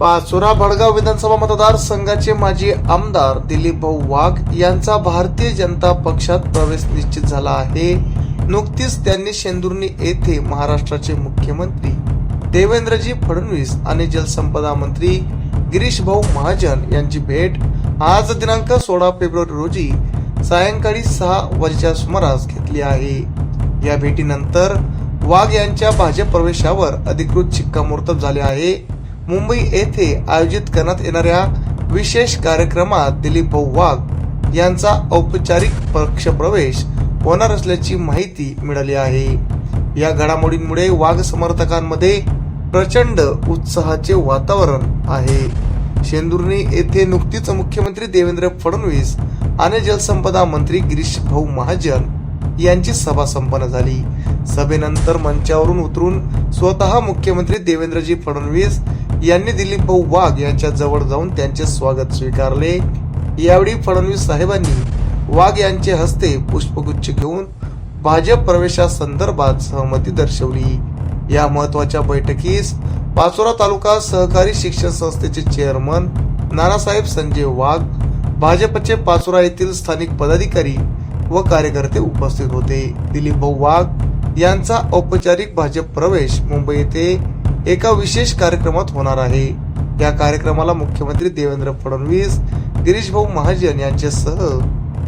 पाचोरा भडगाव विधानसभा मतदारसंघाचे माजी आमदार दिलीप भाऊ वाघ यांचा भारतीय जनता पक्षात प्रवेश निश्चित झाला आहे. नुकतीच त्यांनी शेंदुर्णी येथे महाराष्ट्राचे मुख्यमंत्री देवेंद्रजी फडणवीस आणि जलसंपदा मंत्री गिरीश भाऊ महाजन यांची भेट आज दिनांक सोळा फेब्रुवारी रोजी सायंकाळी सहा वाजेच्या सुमारास घेतली आहे. या भेटीनंतर वाघ यांच्या भाजप प्रवेशावर अधिकृत शिक्कामोर्तब झाले आहे. मुंबई येथे आयोजित करण्यात येणाऱ्या विशेष कार्यक्रमात दिलीप भाऊ वाघ यांचा औपचारिक पक्षप्रवेश होणार असल्याची माहिती मिळाली आहे. या घडामोडींमुळे वाघ समर्थकांमध्ये प्रचंड उत्साहाचे वातावरण आहे. शेंदुर्णी येथे नुकतीच मुख्यमंत्री देवेंद्र फडणवीस आणि जलसंपदा मंत्री गिरीश भाऊ महाजन यांची सभा संपन्न झाली. सभेनंतर मंचावरून उतरून स्वतः मुख्यमंत्री देवेंद्रजी फडणवीस यांनी दिलीप भाऊ वाघ यांच्या जवळ जाऊन त्यांचे स्वागत स्वीकारले. यावेळी फडणवीस साहेबांनी वाघ यांचे हस्ते पुष्पगुच्छ घेऊन भाजप प्रवेशासंदर्भात सहमती दर्शवली. या महत्त्वाच्या बैठकीस पाचोरा तालुका सहकारी शिक्षण संस्थेचे चेअरमन नानासाहेब संजय वाघ भाजपचे पाचोरा येथील स्थानिक पदाधिकारी व कार्यकर्ते उपस्थित होते. दिलीप भाऊ वाघ यांचा औपचारिक भाजप प्रवेश मुंबई येथे एका विशेष कार्यक्रमात होणार आहे. या कार्यक्रमाला मुख्यमंत्री देवेंद्र फडणवीस गिरीश भाऊ महाजन यांच्यासह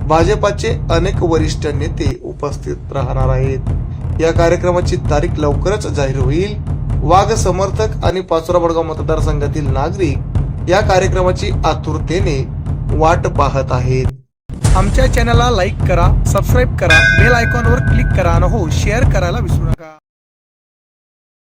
भाजपाचे अनेक वरिष्ठ नेते उपस्थित राहणार आहेत. या कार्यक्रमाची तारीख लवकरच जाहीर होईल. वाघ समर्थक आणि पाचोरा बडगाव मतदारसंघातील नागरिक या कार्यक्रमाची आतुरतेने वाट पाहत आहेत. आमच्या चॅनलला लाईक करा सबस्क्राईब करा बेल आयकॉनवर क्लिक करा आणि हो शेअर करायला विसरू नका.